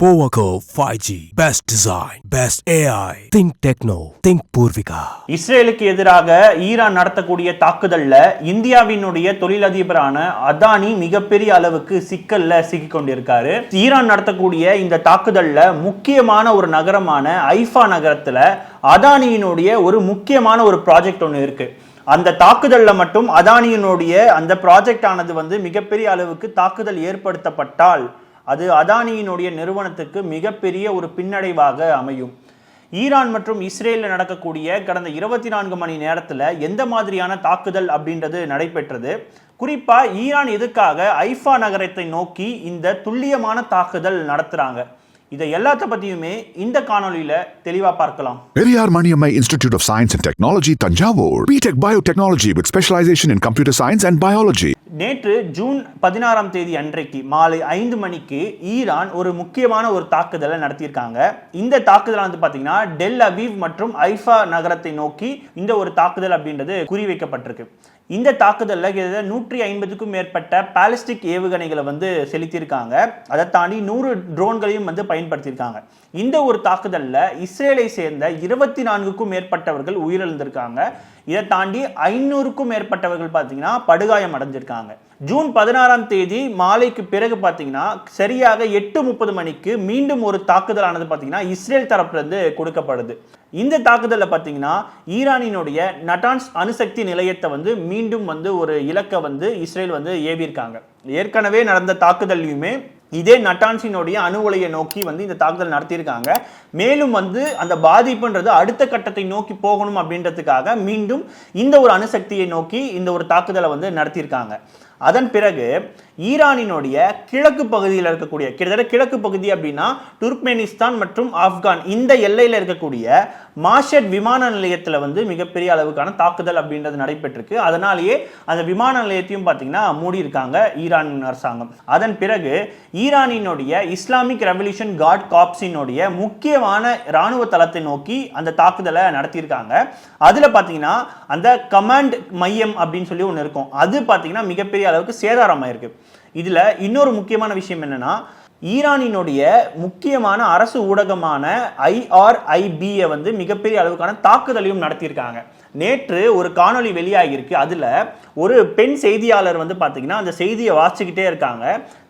போவகோ five G best design best AI think techno think Poorvika இஸ்ரேலுக்கு எதிராக Iran நடத்தக்கூடிய தாக்குதல்ல இந்தியாவினுடைய தொழிலதிபரான அதானி மிகப்பெரிய அளவுக்கு சிக்கல்ல சிக்கி கொண்டிருக்காரு ஈரான் நடத்தக்கூடிய இந்த தாக்குதல்ல முக்கியமான ஒரு நகரமான ஐஃபா நகரத்துல அதானியினுடைய ஒரு முக்கியமான ஒரு ப்ராஜெக்ட் ஒன்று இருக்கு. அந்த தாக்குதல்ல மட்டும் அதானியினுடைய அந்த ப்ராஜெக்ட் ஆனது வந்து மிகப்பெரிய அளவுக்கு தாக்குதல் ஏற்படுத்தப்பட்டால் அது அதானியினுடைய நிறுவனத்துக்கு மிகப்பெரிய ஒரு பின்னடைவாக அமையும். ஈரான் மற்றும் இஸ்ரேலில் நடக்கக்கூடிய கடந்த இருபத்தி நான்கு மணி நேரத்தில் எந்த மாதிரியான தாக்குதல் அப்படின்றது நடைபெற்றது? குறிப்பாக ஈரான் எதுக்காக ஐஃபா நகரத்தை நோக்கி இந்த துல்லியமான தாக்குதல் நடத்துகிறாங்க இதை எல்லாத்த பத்தியுமே இந்த காணொளியில தெளிவா பார்க்கலாம் Periyar Maniammai Institute of Science and Technology, Tanjavur. BTech Biotechnology with specialization in computer science and biology. நேற்று ஜூன் பதினாறாம் தேதி அன்றைக்கு மாலை ஐந்து மணிக்கு ஈரான் ஒரு முக்கியமான ஒரு தாக்குதலை நடத்தியிருக்காங்க இந்த தாக்குதல் வந்து பார்த்தீங்கன்னா டெல் அபீவ் மற்றும் ஐஃபா நகரத்தை நோக்கி இந்த ஒரு தாக்குதல் அப்படின்றது குறிவைக்கப்பட்டிருக்கு இந்த தாக்குதலில் கிட்டத்தட்ட நூற்றி ஐம்பதுக்கும் மேற்பட்ட பாலிஸ்டிக் ஏவுகணைகளை வந்து செலுத்தியிருக்காங்க. அதை தாண்டி நூறு ட்ரோன்களையும் வந்து பயன்படுத்தியிருக்காங்க. இந்த ஒரு தாக்குதலில் இஸ்ரேலை சேர்ந்த இருபத்தி நான்குக்கும் மேற்பட்டவர்கள் உயிரிழந்திருக்காங்க. இதை தாண்டி ஐநூறுக்கும் மேற்பட்டவர்கள் பார்த்தீங்கன்னா படுகாயம் அடைஞ்சிருக்காங்க. ஜூன் பதினாறாம் தேதி மாலைக்கு பிறகு பார்த்தீங்கன்னா சரியாக எட்டு முப்பது மணிக்கு மீண்டும் ஒரு தாக்குதலானது பார்த்தீங்கன்னா இஸ்ரேல் தரப்புலேருந்து கொடுக்கப்படுது. இந்த தாக்குதலில் பார்த்தீங்கன்னா ஈரானினுடைய நட்டான்ஸ் அணுசக்தி நிலையத்தை வந்து மீண்டும் வந்து ஒரு இலக்கை வந்து இஸ்ரேல் வந்து ஏவியிருக்காங்க. ஏற்கனவே நடந்த தாக்குதல்லையுமே இதே நட்டான்சினுடைய அணு உலையை நோக்கி வந்து இந்த தாக்குதல் நடத்தியிருக்காங்க. மேலும் வந்து அந்த பாதிப்புன்றது அடுத்த கட்டத்தை நோக்கி போகணும் அப்படின்றதுக்காக மீண்டும் இந்த ஒரு அணுசக்தியை நோக்கி இந்த ஒரு தாக்குதலை வந்து நடத்தியிருக்காங்க. அதன் பிறகு ஈரானினுடைய கிழக்கு பகுதியில் இருக்கக்கூடிய கிட்டத்தட்ட கிழக்கு பகுதி அப்படின்னா துர்க்மெனிஸ்தான் மற்றும் ஆப்கான் இந்த எல்லையில் இருக்கக்கூடிய மாஷட் விமான நிலையத்தில் வந்து மிகப்பெரிய அளவுக்கான தாக்குதல் அப்படின்றது நடைபெற்றிருக்கு. அதனாலேயே அந்த விமான நிலையத்தையும் பார்த்தீங்கன்னா மூடி இருக்காங்க ஈரான் அரசாங்கம். அதன் பிறகு ஈரானினுடைய இஸ்லாமிக் ரெவல்யூஷன் காட் காப்ஸினுடைய முக்கியமான இராணுவ தளத்தை நோக்கி அந்த தாக்குதலை நடத்தியிருக்காங்க. அதில் பார்த்தீங்கன்னா அந்த கமாண்ட் மையம் அப்படின்னு சொல்லி ஒன்று இருக்கும். அது பார்த்தீங்கன்னா மிகப்பெரிய அளவுக்கு சேதாரமாயிருக்கு. இதில் இன்னொரு முக்கியமான விஷயம் என்னென்னா ஈரானினுடைய முக்கியமான அரசு ஊடகமான ஐஆர்ஐபியை வந்து மிகப்பெரிய அளவுக்கான தாக்குதலையும் நடத்தியிருக்காங்க. நேற்று ஒரு காணொளி வெளியாகியிருக்கு. அதில் ஒரு பெண் செய்தியாளர் வந்து பார்த்தீங்கன்னா அந்த செய்தியை வாசிச்சுக்கிட்டே இருக்காங்க.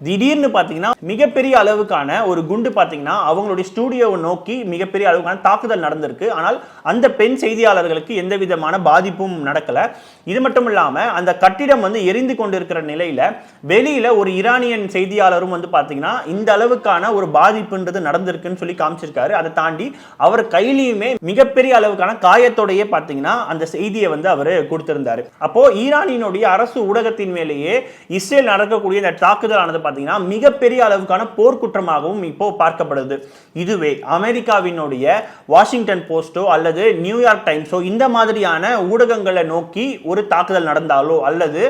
திடீர்னு பார்த்தீங்கன்னா மிகப்பெரிய அளவுக்கான ஒரு குண்டு பார்த்தீங்கன்னா அவங்களுடைய ஸ்டூடியோவை நோக்கி மிகப்பெரிய அளவுக்கான தாக்குதல் நடந்திருக்கு. ஆனால் அந்த பெண் செய்தியாளர்களுக்கு எந்த விதமான பாதிப்பும் நடக்கலை. இது மட்டும் இல்லாமல் அந்த கட்டிடம் வந்து எரிந்து கொண்டிருக்கிற நிலையில் வெளியில் ஒரு ஈரானியன் செய்தியாளரும் வந்து பார்த்தீங்கன்னா இந்த அளவுக்கான ஒரு பாதிப்புன்றது நடந்திருக்குன்னு சொல்லி காமிச்சிருக்காரு. அதை தாண்டி அவர் கையிலையுமே மிகப்பெரிய அளவுக்கான காயத்தோடையே பார்த்தீங்கன்னா அந்த செய்தியை வந்து அவர் கொடுத்திருந்தாரு. அப்போ ஈரானினுடைய அரசு ஊடகத்தின் மேலேயே இஸ்ரேல் நடக்கக்கூடிய இந்த தாக்குதலானது பார்த்தீங்கன்னா மிகப்பெரிய அளவுக்கான போர்க்குற்றமாகவும் இப்போ பார்க்கப்படுது. இதுவே அமெரிக்காவினுடைய வாஷிங்டன் போஸ்டோ அல்லது நியூயார்க் டைம்ஸோ இந்த மாதிரியான ஊடகங்களை நோக்கி ஒரு தாக்குதல் நடந்தாலோ அல்லது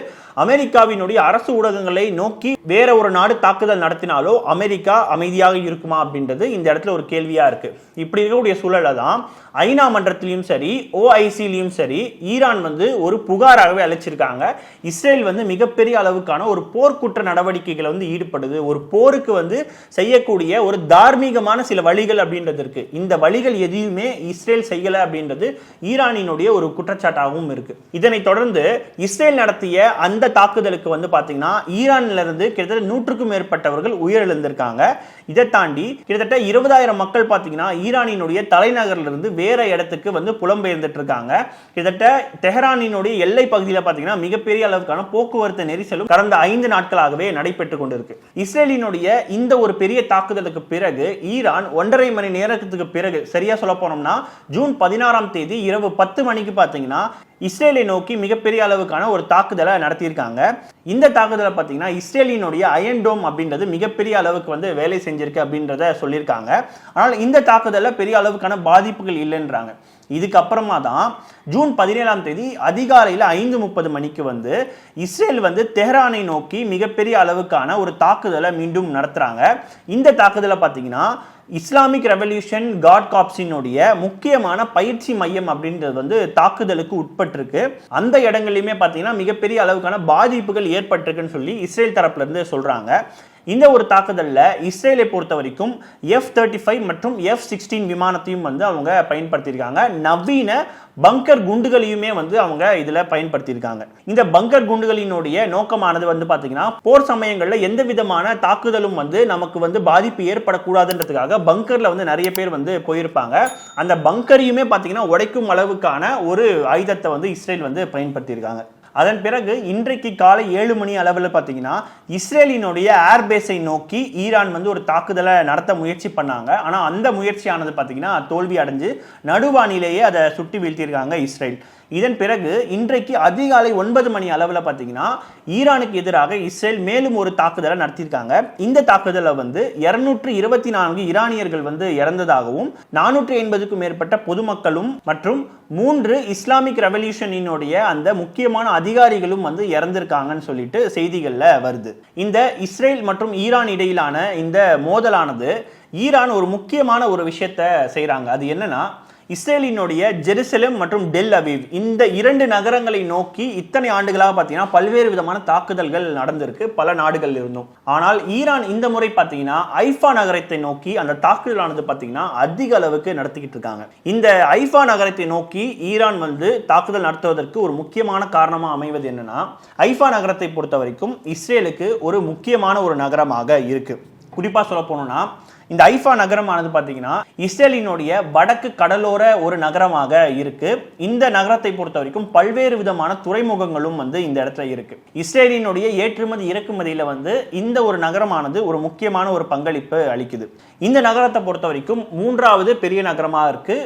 அமெரிக்காவினுடைய அரசு ஊடகங்களை நோக்கி வேற ஒரு நாடு தாக்குதல் நடத்தினாலோ அமெரிக்கா அமைதியாக இருக்குமா அப்படின்றது இந்த இடத்துல ஒரு கேள்வியா இருக்கு. இப்படி இருக்கக்கூடிய சூழலை தான் ஐநா மன்றத்திலையும் சரி ஓஐசிலையும் சரி ஈரான் வந்து ஒரு புகாராகவே அழைச்சிருக்காங்க இஸ்ரேல் வந்து மிகப்பெரிய அளவுக்கான ஒரு போர்க்குற்ற நடவடிக்கைகளை வந்து ஈடுபடுது. ஒரு போருக்கு வந்து செய்யக்கூடிய ஒரு தார்மீகமான சில வழிகள் அப்படின்றது இருக்கு. இந்த வழிகள் எதையுமே இஸ்ரேல் செய்யலை அப்படின்றது ஈரானினுடைய ஒரு குற்றச்சாட்டாகவும் இருக்கு. இதனைத் தொடர்ந்து இஸ்ரேல் நடத்திய அந்த தாக்குதலுக்கு வந்து பார்த்தீங்கன்னா ஈரான்ல இருந்து கிட்டத்தட்ட நூற்றுக்கும் மேற்பட்டவர்கள் உயிரிழந்திருக்காங்க. இதை தாண்டி கிட்டத்தட்ட இருபதாயிரம் மக்கள் பார்த்தீங்கன்னா ஈரானினுடைய தலைநகர்ல இருந்து வேற இடத்துக்கு வந்து புலம்பெயர்ந்துட்டு இருக்காங்க. கிட்டத்தட்ட தெஹரானினுடைய எல்லை பகுதியில் பார்த்தீங்கன்னா மிகப்பெரிய அளவுக்கான போக்குவரத்து நெரிசலும் கடந்த ஐந்து நாட்களாகவே நடைபெற்று கொண்டிருக்கு. இஸ்ரேலினுடைய இந்த ஒரு பெரிய தாக்குதலுக்கு பிறகு ஈரான் ஒன்றரை மணி நேரத்துக்கு பிறகு சரியா சொல்ல போனோம்னா ஜூன் பதினாறாம் தேதி இரவு பத்து மணிக்கு பார்த்தீங்கன்னா இஸ்ரேலை நோக்கி மிகப்பெரிய அளவுக்கான ஒரு தாக்குதலை நடத்தியிருக்காங்க. இந்த தாக்குதலை பார்த்தீங்கன்னா இஸ்ரேலினுடைய அயன் டோம் அப்படின்றது மிகப்பெரிய அளவுக்கு வந்து வேலை செஞ்சிருக்கு அப்படின்றத சொல்லியிருக்காங்க. ஆனால் இந்த தாக்குதலில் பெரிய அளவுக்கான பாதிப்புகள் இல்லைன்றாங்க. இதுக்கப்புறமா தான் ஜூன் பதினேழாம் தேதி அதிகாலையில் ஐந்து முப்பது மணிக்கு வந்து இஸ்ரேல் வந்து தெஹ்ரானை நோக்கி மிகப்பெரிய அளவுக்கான ஒரு தாக்குதலை மீண்டும் நடத்துகிறாங்க இந்த தாக்குதலை பார்த்தீங்கன்னா இஸ்லாமிக் ரெவல்யூஷன் காட் காப்ஸினுடைய முக்கியமான பயிற்சி மையம் அப்படின்றது வந்து தாக்குதலுக்கு உட்பட்டிருக்கு. அந்த இடங்கள்லையுமே பார்த்தீங்கன்னா மிகப்பெரிய அளவுக்கான பாதிப்புகள் ஏற்பட்டிருக்குன்னு சொல்லி இஸ்ரேல் தரப்புலேருந்து சொல்கிறாங்க இந்த ஒரு தாக்குதலில் இஸ்ரேலை பொறுத்த வரைக்கும் எஃப் தேர்ட்டி ஃபைவ் மற்றும் எஃப் சிக்ஸ்டீன் விமானத்தையும் வந்து அவங்க பயன்படுத்தியிருக்காங்க. நவீன பங்கர் குண்டுகளையுமே வந்து அவங்க இதில் பயன்படுத்தியிருக்காங்க. இந்த பங்கர் குண்டுகளினுடைய நோக்கமானது வந்து பார்த்தீங்கன்னா போர் சமயங்களில் எந்த விதமான தாக்குதலும் வந்து நமக்கு வந்து பாதிப்பு ஏற்படக்கூடாதுன்றதுக்காக பங்கரில் வந்து நிறைய பேர் வந்து போயிருப்பாங்க. அந்த பங்கரையுமே பார்த்தீங்கன்னா உடைக்கும் அளவுக்கான ஒரு ஆயுதத்தை வந்து இஸ்ரேல் வந்து பயன்படுத்தியிருக்காங்க. அதன் பிறகு இன்றைக்கு காலை ஏழு மணி அளவில் பார்த்தீங்கன்னா இஸ்ரேலினுடைய ஏர்பேஸை நோக்கி ஈரான் வந்து ஒரு தாக்குதலை நடத்த முயற்சி பண்ணாங்க. ஆனால் அந்த முயற்சியானது பார்த்தீங்கன்னா தோல்வி அடைஞ்சு நடுவானிலேயே அதை சுட்டி வீழ்த்தியிருக்காங்க இஸ்ரேல். இதன் பிறகு இன்றைக்கு அதிகாலை ஒன்பது மணி அளவில் பார்த்தீங்கன்னா ஈரானுக்கு எதிராக இஸ்ரேல் மேலும் ஒரு தாக்குதலை நடத்தியிருக்காங்க. இந்த தாக்குதலில் வந்து இருநூற்று இருபத்தி நான்கு ஈரானியர்கள் வந்து இறந்ததாகவும் நானூற்றி ஐம்பதுக்கும் மேற்பட்ட பொதுமக்களும் மற்றும் மூன்று இஸ்லாமிக் ரெவல்யூஷனினுடைய அந்த முக்கியமான அதிகாரிகளும் வந்து இறந்திருக்காங்கன்னு சொல்லிட்டு செய்திகளில் வருது. இந்த இஸ்ரேல் மற்றும் ஈரான் இடையிலான இந்த மோதலானது ஈரான் ஒரு முக்கியமான ஒரு விஷயத்த செய்கிறாங்க அது என்னன்னா இஸ்ரேலினுடைய ஜெருசலம் மற்றும் டெல் அவீவ். இந்த இரண்டு நகரங்களை நோக்கி இத்தனை ஆண்டுகளாக பார்த்தீங்கன்னா பல்வேறு விதமான தாக்குதல்கள் நடந்திருக்கு பல நாடுகள் இருந்தும். ஆனால் ஈரான் இந்த முறை பார்த்தீங்கன்னா ஐஃபா நகரத்தை நோக்கி அந்த தாக்குதலானது பார்த்தீங்கன்னா அதிக அளவுக்கு நடத்திக்கிட்டு இருக்காங்க. இந்த ஐஃபா நகரத்தை நோக்கி ஈரான் வந்து தாக்குதல் நடத்துவதற்கு ஒரு முக்கியமான காரணமாக அமைவது என்னன்னா ஐஃபா நகரத்தை பொறுத்த வரைக்கும் இஸ்ரேலுக்கு ஒரு முக்கியமான ஒரு நகரமாக இருக்குது குறிப்பாக சொல்ல போனோம்னா இந்த ஐஃபா நகரமானது பார்த்தீங்கன்னா இஸ்ரேலினுடைய வடக்கு கடலோர ஒரு நகரமாக இருக்கு. இந்த நகரத்தை பொறுத்த வரைக்கும் பல்வேறு விதமான துறைமுகங்களும் வந்து இந்த இடத்துல இருக்கு. இஸ்ரேலினுடைய ஏற்றுமதி இறக்குமதியில வந்து இந்த ஒரு நகரமானது ஒரு முக்கியமான ஒரு பங்களிப்பு அளிக்குது. இந்த நகரத்தை பொறுத்த வரைக்கும் மூன்றாவது பெரிய நகரமாக இருக்கு.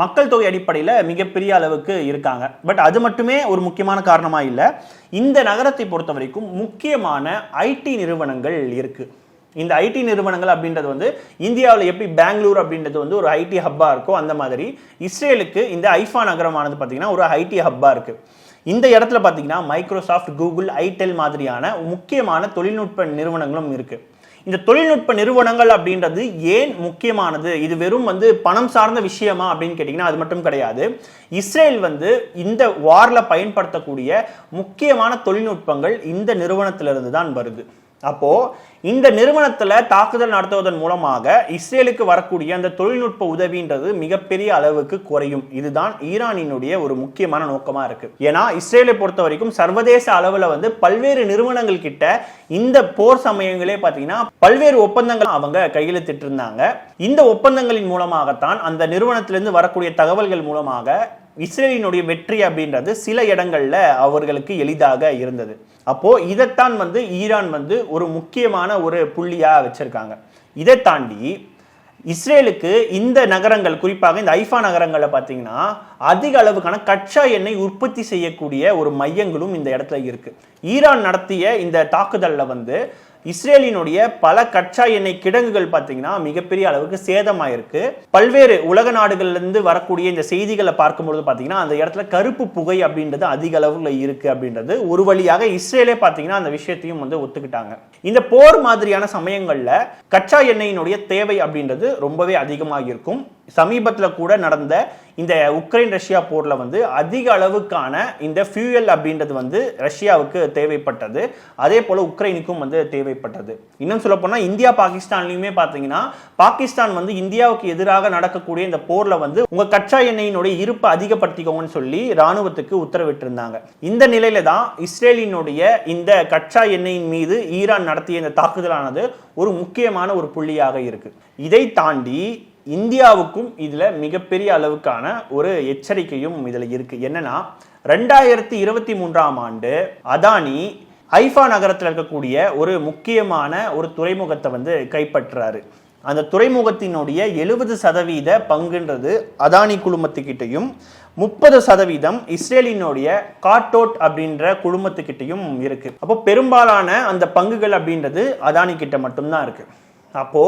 மக்கள் தொகை அடிப்படையில் மிகப்பெரிய அளவுக்கு இருக்காங்க. பட் அது மட்டுமே ஒரு முக்கியமான காரணமாக இல்லை. இந்த நகரத்தை பொறுத்த வரைக்கும் முக்கியமான ஐடி நிறுவனங்கள் இருக்குது இந்த ஐடி நிறுவனங்கள் அப்படின்றது வந்து இந்தியாவில் எப்படி பெங்களூர் அப்படின்றது வந்து ஒரு ஐடி ஹப்பாக இருக்கோ அந்த மாதிரி இஸ்ரேலுக்கு இந்த ஐஃபா நகரமானது பார்த்தீங்கன்னா ஒரு ஐடி ஹப்பாக இருக்குது இந்த இடத்துல பார்த்தீங்கன்னா மைக்ரோசாஃப்ட் கூகுள் ஐடெல் மாதிரியான முக்கியமான தொழில்நுட்ப நிறுவனங்களும் இருக்குது இந்த தொழில்நுட்ப நிறுவனங்கள் அப்படின்றது ஏன் முக்கியமானது? இது வெறும் வந்து பணம் சார்ந்த விஷயமா அப்படின்னு கேட்டிங்கன்னா அது மட்டும் கிடையாது. இஸ்ரேல் வந்து இந்த வாரில் பயன்படுத்தக்கூடிய முக்கியமான தொழில்நுட்பங்கள் இந்த நிறுவனத்திலிருந்து தான் வருது. அப்போது இந்த நிறுவனத்தில் தாக்குதல் நடத்துவதன் மூலமாக இஸ்ரேலுக்கு வரக்கூடிய அந்த தொழில்நுட்ப உதவின்றது மிகப்பெரிய அளவுக்கு குறையும். இதுதான் ஈரானினுடைய ஒரு முக்கியமான நோக்கமாக இருக்குது ஏன்னா இஸ்ரேலை பொறுத்த வரைக்கும் சர்வதேச அளவில் வந்து பல்வேறு நிறுவனங்கள் கிட்ட இந்த போர் சமயங்களே பார்த்தீங்கன்னா பல்வேறு ஒப்பந்தங்கள் அவங்க கையெழுத்திட்டு இருந்தாங்க இந்த ஒப்பந்தங்களின் மூலமாகத்தான் அந்த நிறுவனத்திலிருந்து வரக்கூடிய தகவல்கள் மூலமாக இஸ்ரேலினுடைய வெற்றி அப்படின்றது சில இடங்களில் அவர்களுக்கு எளிதாக இருந்தது. அப்போது இதைத்தான் வந்து ஈரான் வந்து ஒரு முக்கியமான ஒரு புள்ளியாக வச்சுருக்காங்க. இதை தாண்டி இஸ்ரேலுக்கு இந்த நகரங்கள் குறிப்பாக இந்த ஐஃபா நகரங்களில் பார்த்தீங்கன்னா அதிக அளவுக்கான கச்சா எண்ணெய் உற்பத்தி செய்யக்கூடிய ஒரு மையங்களும் இந்த இடத்துல இருக்குது ஈரான் நடத்திய இந்த தாக்குதலில் வந்து இஸ்ரேலினுடைய பல கச்சா எண்ணெய் கிடங்குகள் பார்த்தீங்கன்னா மிகப்பெரிய அளவுக்கு சேதமாயிருக்கு. பல்வேறு உலக நாடுகள்லேருந்து வரக்கூடிய இந்த செய்திகளை பார்க்கும்பொழுது பார்த்தீங்கன்னா அந்த இடத்துல கருப்பு புகை அப்படின்றது அதிக அளவில் இருக்கு அப்படின்றது ஒரு வழியாக இஸ்ரேலே பார்த்தீங்கன்னா அந்த விஷயத்தையும் வந்து ஒத்துக்கிட்டாங்க. இந்த போர் மாதிரியான சமயங்களில் கச்சா எண்ணெயினுடைய தேவை அப்படின்றது ரொம்பவே அதிகமாக இருக்கும் சமீபத்தில் கூட நடந்த இந்த உக்ரைன் ரஷ்யா போரில் வந்து அதிக அளவுக்கான இந்த ஃபியூயல் அப்படின்றது வந்து ரஷ்யாவுக்கு தேவைப்பட்டது. அதே போல் உக்ரைனுக்கும் வந்து தேவைப்பட்டது. இன்னும் சொல்ல போனால் இந்தியா பாகிஸ்தான்லையுமே பார்த்தீங்கன்னா பாகிஸ்தான் வந்து இந்தியாவுக்கு எதிராக நடக்கக்கூடிய இந்த போரில் வந்து உங்கள் கச்சா எண்ணெயினுடைய இருப்பை அதிகப்படுத்திக்கோங்கன்னு சொல்லி ராணுவத்துக்கு உத்தரவிட்டிருந்தாங்க. இந்த நிலையில தான் இஸ்ரேலினுடைய இந்த கச்சா எண்ணெயின் மீது ஈரான் நடத்திய இந்த தாக்குதலானது ஒரு முக்கியமான ஒரு புள்ளியாக இருக்கு. இதை தாண்டி இந்தியாவுக்கும் இதில் மிகப்பெரிய அளவுக்கான ஒரு எச்சரிக்கையும் இதில் இருக்குது என்னென்னா ரெண்டாயிரத்தி இருபத்தி மூன்றாம் ஆண்டு அதானி ஐஃபா நகரத்தில் இருக்கக்கூடிய ஒரு முக்கியமான ஒரு துறைமுகத்தை வந்து கைப்பற்றுறாரு அந்த துறைமுகத்தினுடைய எழுபது சதவீத பங்குன்றது அதானி குழுமத்துக்கிட்டையும் முப்பது சதவீதம் இஸ்ரேலினுடைய காட்டோட் அப்படின்ற குழுமத்துக்கிட்டையும் இருக்கு. அப்போ பெரும்பாலான அந்த பங்குகள் அப்படின்றது அதானி கிட்ட மட்டும்தான் இருக்கு. அப்போ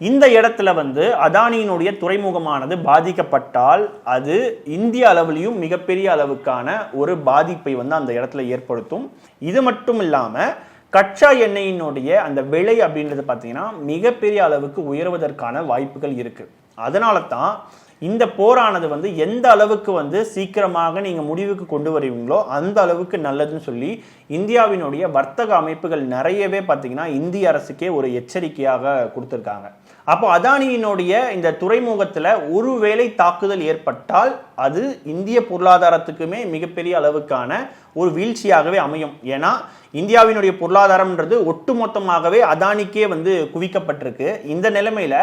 இந்த இடத்துல வந்து அதானியினுடைய துறைமுகமானது பாதிக்கப்பட்டால் அது இந்திய அளவிலையும் மிகப்பெரிய அளவுக்கான ஒரு பாதிப்பை வந்து அந்த இடத்துல ஏற்படுத்தும். இது மட்டும் இல்லாமல் கச்சா எண்ணெயினுடைய அந்த விலை அப்படின்றது பார்த்தீங்கன்னா மிகப்பெரிய அளவுக்கு உயர்வதற்கான வாய்ப்புகள் இருக்குது அதனால தான் இந்த போரானது வந்து எந்த அளவுக்கு வந்து சீக்கிரமாக நீங்கள் முடிவுக்கு கொண்டு வருவீங்களோ அந்த அளவுக்கு நல்லதுன்னு சொல்லி இந்தியாவினுடைய வர்த்தக அமைப்புகள் நிறையவே பார்த்தீங்கன்னா இந்திய அரசுக்கே ஒரு எச்சரிக்கையாக கொடுத்துருக்காங்க. அப்போ அதானியினுடைய இந்த துறைமுகத்தில் ஒருவேளை தாக்குதல் ஏற்பட்டால் அது இந்திய பொருளாதாரத்துக்குமே மிகப்பெரிய அளவுக்கான ஒரு வீழ்ச்சியாகவே அமையும். ஏன்னா இந்தியாவினுடைய பொருளாதாரம்ன்றது ஒட்டுமொத்தமாகவே அதானிக்கே வந்து குவிக்கப்பட்டிருக்கு. இந்த நிலைமையில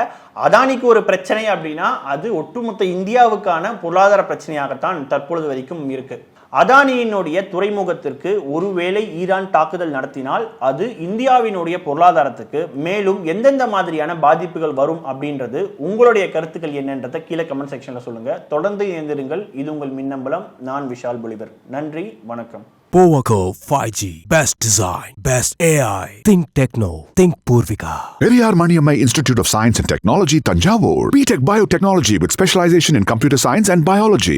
அதானிக்கு ஒரு பிரச்சனை அப்படின்னா அது ஒட்டுமொத்த இந்தியாவுக்கான பொருளாதார பிரச்சனையாகத்தான் தற்பொழுது வரைக்கும் இருக்குது அதானியினுடைய துறைமுகத்திற்கு ஒருவேளை ஈரான் தாக்குதல் நடத்தினால் அது இந்தியாவினுடைய பொருளாதாரத்துக்கு மேலும் எந்தெந்த மாதிரியான பாதிப்புகள் வரும் அப்படின்றது உங்களுடைய கருத்துக்கள் என்னன்றதை கீழே கமெண்ட் செக்ஷன்ல சொல்லுங்க தொடர்ந்து இணைந்திருங்கள் இது உங்கள் மின்னம்பலம் நான் விஷால் பொலிவர் நன்றி வணக்கம் Powaco 5G. Best design. Best AI. Think Techno. Think Purvika. Periyar Maniammai Institute of Science and Technology, Tanjavur. BTech Biotechnology with specialization in computer science and biology.